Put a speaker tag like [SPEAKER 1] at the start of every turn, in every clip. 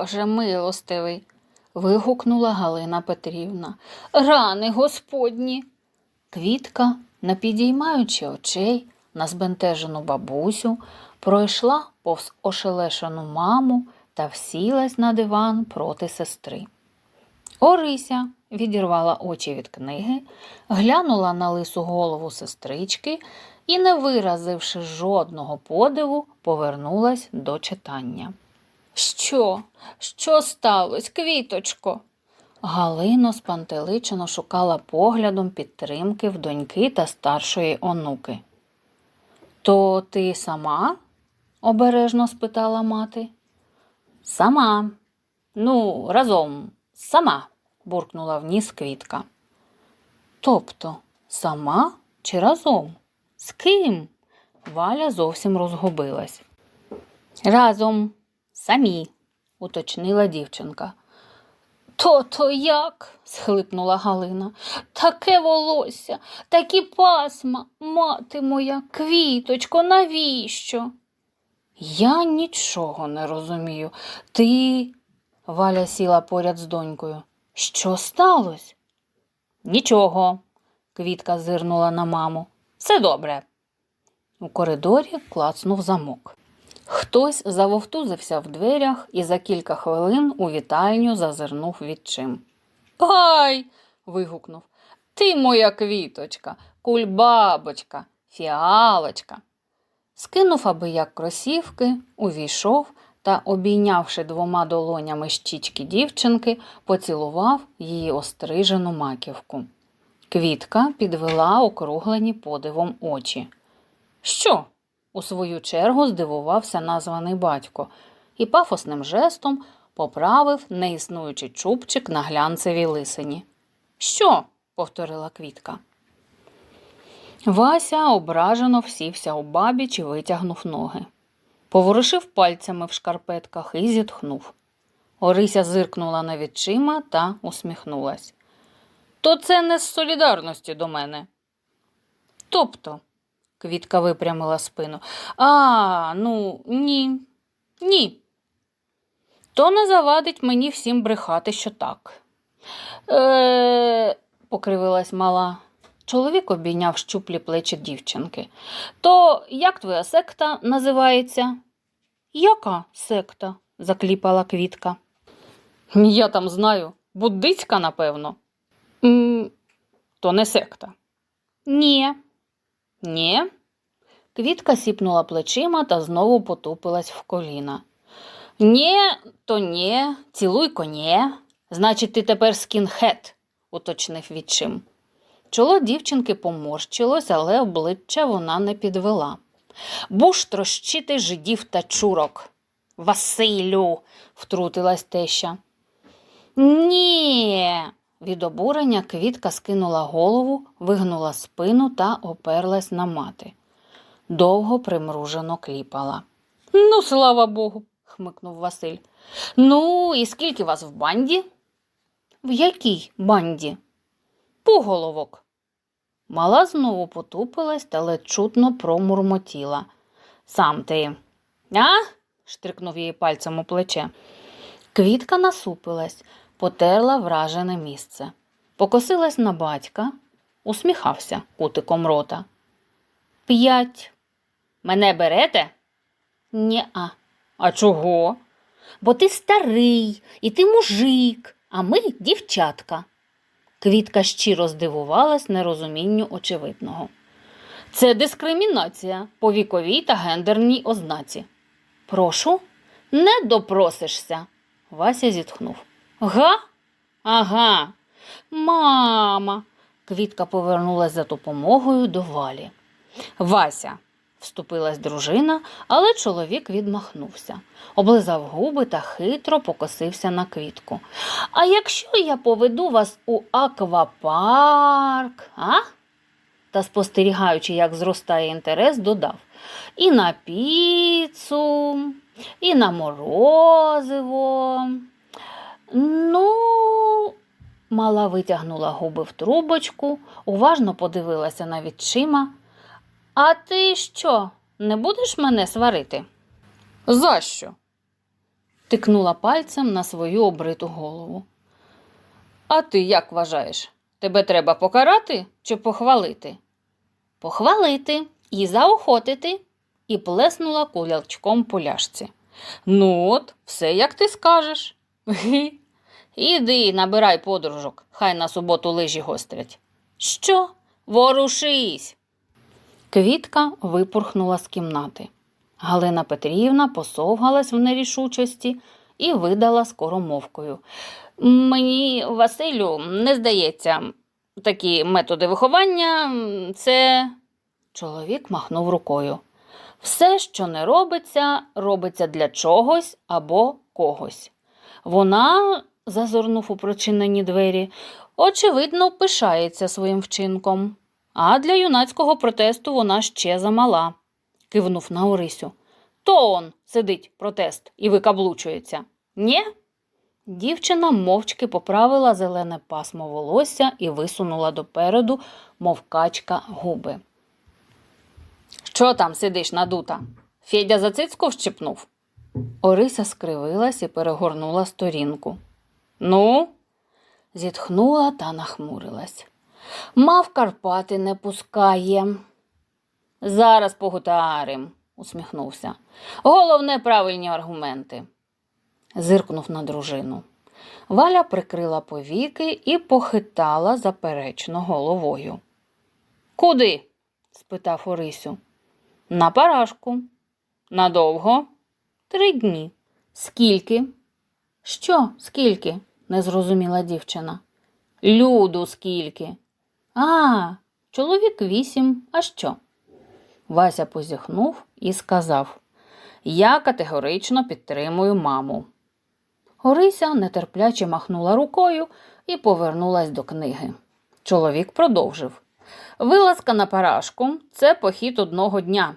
[SPEAKER 1] Боже милостивий. вигукнула Галина Петрівна. Рани господні. Квітка, не підіймаючи очей на збентежену бабусю, пройшла повз ошелешену маму та всілась на диван проти сестри. Орися відірвала очі від книги, глянула на лису голову сестрички і, не виразивши жодного подиву, повернулась до читання. Що? Що сталося, квіточко? Галино спантеличено шукала поглядом підтримки в доньки та старшої онуки. То ти сама? обережно спитала мати. Сама. Ну, разом, сама, буркнула вніс квітка. Тобто, сама чи разом? З ким? Валя зовсім розгубилась. Разом, самі, уточнила дівчинка. То то як? схлипнула Галина. Таке волосся, такі пасма, мати моя, квіточко, навіщо? Я нічого не розумію. Ти. Валя сіла поряд з донькою. Що сталося? Нічого. Квітка зирнула на маму. Все добре. У коридорі клацнув замок. Хтось завовтузився в дверях і за кілька хвилин у вітальню зазирнув відчим. Ай. вигукнув. Ти моя квіточка, кульбабочка, фіалочка. Скинув аби як кросівки, увійшов та, обійнявши двома долонями щічки дівчинки, поцілував її острижену маківку. Квітка підвела округлені подивом очі. Що? У свою чергу здивувався названий батько і пафосним жестом поправив неіснуючий чубчик на глянцевій лисині. Що? повторила квітка. Вася ображено всівся у бабіч і витягнув ноги. Поворушив пальцями в шкарпетках і зітхнув. Орися зиркнула на відчима та усміхнулась. То це не з солідарності до мене. Тобто, квітка випрямила спину. А, ну, ні, ні. То не завадить мені всім брехати, що так. Е, покривилась мала. Чоловік обійняв щуплі плечі дівчинки. То як твоя секта називається? Яка секта? закліпала квітка. Я там знаю, буддицька, напевно. м то не секта. Ні. Ні. Квітка сіпнула плечима та знову потупилась в коліна. Нє, то нє, цілуй конє. Значить, ти тепер скінхет, уточнив відчим. Чоло дівчинки поморщилось, але обличчя вона не підвела. Буш трощити жидів та чурок. Василю, втрутилась теща. Ні. Від обурення квітка скинула голову, вигнула спину та оперлась на мати. Довго примружено кліпала. Ну, слава Богу, хмикнув Василь. Ну, і скільки вас в банді? В якій банді? Пуголовок. Мала знову потупилась та ледь чутно промурмотіла. Сам ти. А? штрикнув її пальцем у плече. Квітка насупилась, потерла вражене місце. Покосилась на батька, усміхався кутиком рота. П'ять. Мене берете? Ні-а. А чого? Бо ти старий, і ти мужик, а ми дівчатка. Квітка щиро здивувалась нерозумінню очевидного. Це дискримінація по віковій та гендерній ознаці. Прошу, не допросишся. Вася зітхнув. Га? Ага. Мама. Квітка повернулась за допомогою до валі. Вася, вступилась дружина, але чоловік відмахнувся, облизав губи та хитро покосився на квітку. А якщо я поведу вас у аквапарк, а? Та спостерігаючи, як зростає інтерес, додав і на піцу, і на морозиво. Ну, мала витягнула губи в трубочку, уважно подивилася на відчима. А ти що, не будеш мене сварити? За що? тикнула пальцем на свою обриту голову. А ти як вважаєш? Тебе треба покарати чи похвалити? Похвалити і заохотити, і плеснула кулячком по ляшці. Ну от, все як ти скажеш. Іди, набирай подружок, хай на суботу лижі гострять. Що? Ворушись. Квітка випорхнула з кімнати. Галина Петрівна посовгалась в нерішучості і видала скоромовкою. Мені, Василю, не здається, такі методи виховання це. Чоловік махнув рукою. Все, що не робиться, робиться для чогось або когось. Вона, зазирнув у прочинені двері, очевидно, пишається своїм вчинком. А для юнацького протесту вона ще замала, кивнув на Орисю. То он сидить протест і викаблучується. Нє? Дівчина мовчки поправила зелене пасмо волосся і висунула допереду, мов качка, губи. Що там сидиш надута? Федя за цицьку вщипнув? Орися скривилась і перегорнула сторінку. Ну, зітхнула та нахмурилась. Мав Карпати не пускає. Зараз погутарим, усміхнувся. Головне правильні аргументи. Зиркнув на дружину. Валя прикрила повіки і похитала заперечно головою. Куди? спитав Орисю. На парашку. Надовго? Три дні. Скільки? Що, скільки? Не зрозуміла дівчина. Люду скільки? А, чоловік вісім, а що? Вася позіхнув і сказав: Я категорично підтримую маму. Орися нетерпляче махнула рукою і повернулась до книги. Чоловік продовжив. Вилазка на парашку це похід одного дня.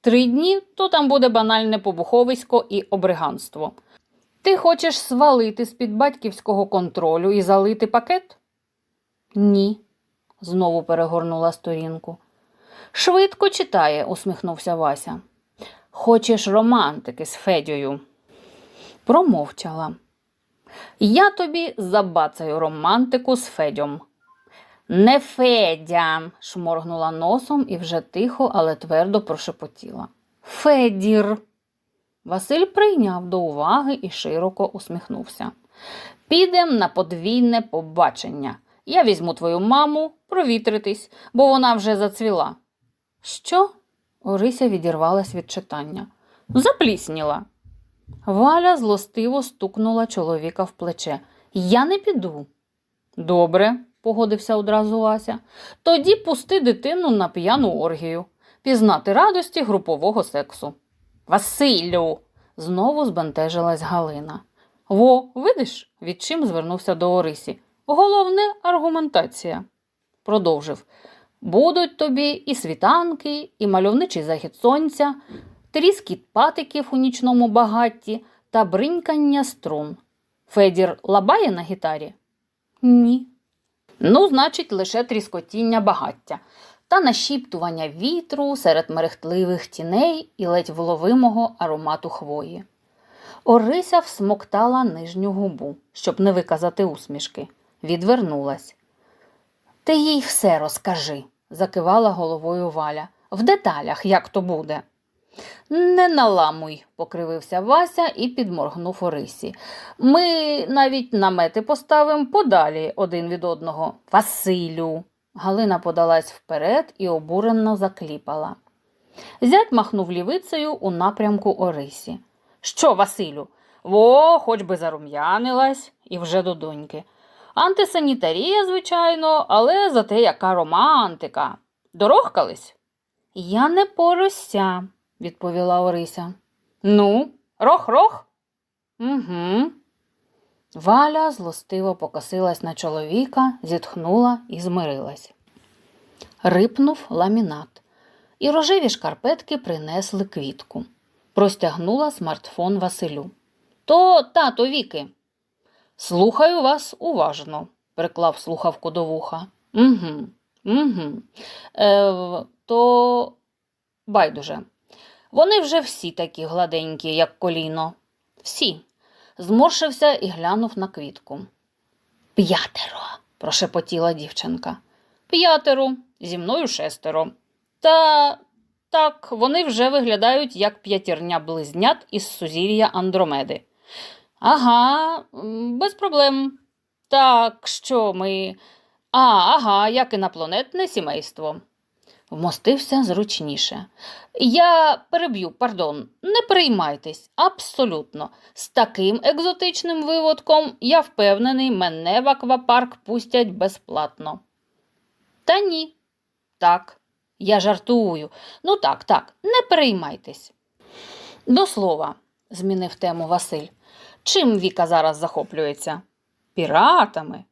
[SPEAKER 1] Три дні то там буде банальне побуховисько і обриганство. Ти хочеш свалити з-під батьківського контролю і залити пакет? Ні, знову перегорнула сторінку. Швидко читає, усміхнувся Вася. Хочеш романтики з Федьою? Промовчала. Я тобі забацаю романтику з Федьом. Не Федя, шморгнула носом і вже тихо, але твердо прошепотіла. Федір. Василь прийняв до уваги і широко усміхнувся. Підем на подвійне побачення. Я візьму твою маму провітритись, бо вона вже зацвіла. Що? Орися відірвалась від читання. Заплісніла. Валя злостиво стукнула чоловіка в плече. Я не піду. Добре, погодився одразу Вася. Тоді пусти дитину на п'яну оргію, пізнати радості групового сексу. Василю. знову збентежилась Галина. Во, видиш, від чим звернувся до Орисі. Головне аргументація. Продовжив. Будуть тобі і світанки, і мальовничий захід сонця, тріскіт патиків у нічному багатті та бринькання струн. Федір лабає на гітарі? Ні. Ну, значить, лише тріскотіння багаття та нашіптування вітру серед мерехтливих тіней і ледь вловимого аромату хвої. Орися всмоктала нижню губу, щоб не виказати усмішки. Відвернулась. Ти їй все розкажи, закивала головою Валя. В деталях, як то буде. Не наламуй, покривився Вася і підморгнув Орисі. Ми навіть намети поставимо подалі один від одного. Василю. Галина подалась вперед і обурено закліпала. Зять махнув лівицею у напрямку Орисі. Що, Василю? Во, хоч би зарум'янилась, і вже до доньки. Антисанітарія, звичайно, але зате яка романтика. Дорохкались? Я не порося, відповіла Орися. Ну, рох-рох? Угу. Валя злостиво покосилась на чоловіка, зітхнула і змирилась. Рипнув ламінат, і рожеві шкарпетки принесли квітку. Простягнула смартфон Василю. То, тато Віки. Слухаю вас уважно, приклав слухавку до вуха. Угу, угу. Е, то байдуже. Вони вже всі такі гладенькі, як коліно. Всі. Зморшився і глянув на квітку. П'ятеро, прошепотіла дівчинка. П'ятеро, зі мною шестеро. Та так, вони вже виглядають як п'ятірня близнят із сузір'я Андромеди. Ага, без проблем. Так, що ми. А, ага, як інопланетне сімейство. Вмостився зручніше. Я переб'ю, пардон, не переймайтесь, абсолютно. З таким екзотичним виводком, я впевнений, мене в аквапарк пустять безплатно. Та ні. Так, я жартую. Ну так, так, не переймайтесь. До слова, змінив тему Василь. Чим Віка зараз захоплюється? Піратами.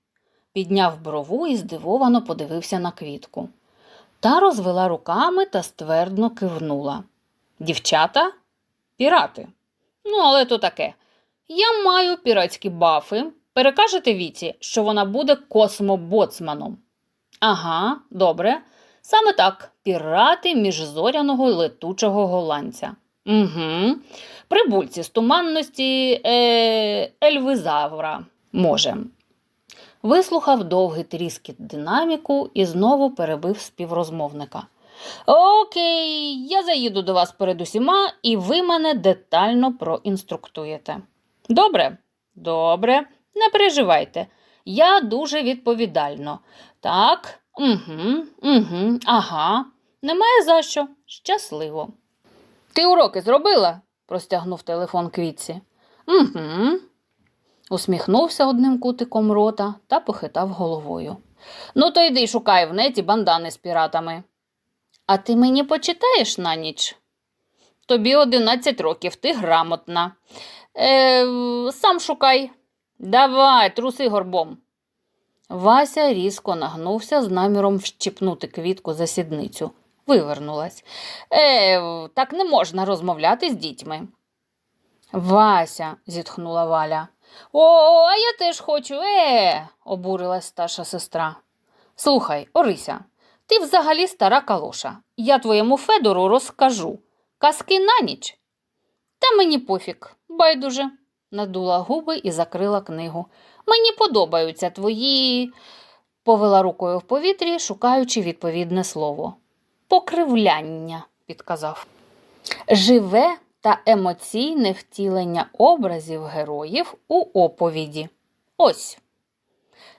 [SPEAKER 1] Підняв брову і здивовано подивився на квітку. Та розвела руками та ствердно кивнула. Дівчата? Пірати. Ну, але то таке. Я маю піратські бафи. Перекажете Віці, що вона буде космобоцманом. Ага, добре. Саме так, пірати міжзоряного летучого голландця. Угу. Прибульці з туманності е, Ельвизавра. Може. Вислухав довгий тріскіт динаміку і знову перебив співрозмовника. Окей, я заїду до вас перед усіма, і ви мене детально проінструктуєте. Добре, добре, не переживайте. Я дуже відповідально. Так, угу, угу, ага. Немає за що. Щасливо. Ти уроки зробила? простягнув телефон квітці. Угу. Усміхнувся одним кутиком рота та похитав головою. Ну, то йди шукай в неті бандани з піратами. А ти мені почитаєш на ніч? Тобі одинадцять років, ти грамотна. Е, сам шукай. Давай, труси горбом. Вася різко нагнувся з наміром вщипнути квітку за сідницю. Вивернулась. Е, так не можна розмовляти з дітьми. Вася, зітхнула Валя. О, а я теж хочу. Е, обурилась старша сестра. Слухай, Орися, ти взагалі стара калоша. Я твоєму Федору розкажу. Казки на ніч. Та мені пофіг, байдуже, надула губи і закрила книгу. Мені подобаються твої. повела рукою в повітрі, шукаючи відповідне слово. Покривляння, підказав. Живе та емоційне втілення образів героїв у оповіді. Ось.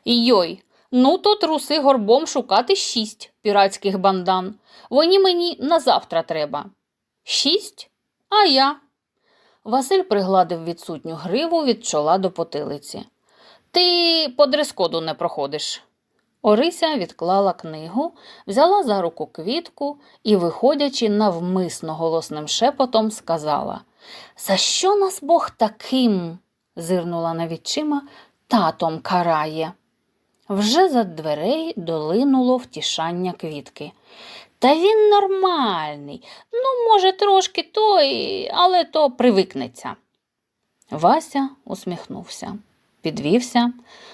[SPEAKER 1] Йой, ну то труси горбом шукати шість піратських бандан. Вони мені на завтра треба. Шість? А я. Василь пригладив відсутню гриву від чола до потилиці. Ти по дрес-коду не проходиш. Орися відклала книгу, взяла за руку квітку і, виходячи навмисно голосним шепотом, сказала За що нас Бог таким? зирнула на татом карає. Вже за дверей долинуло втішання квітки. Та він нормальний, ну, може, трошки той, але то привикнеться. Вася усміхнувся, підвівся,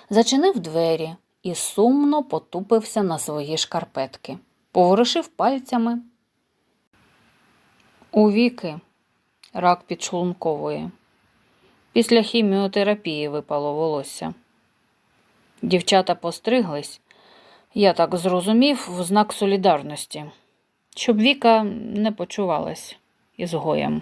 [SPEAKER 1] зачинив двері і сумно потупився на свої шкарпетки, поворушив пальцями. У віки рак підшлункової. Після хіміотерапії випало волосся. Дівчата постриглись, я так зрозумів, в знак солідарності, щоб Віка не почувалась ізгоєм.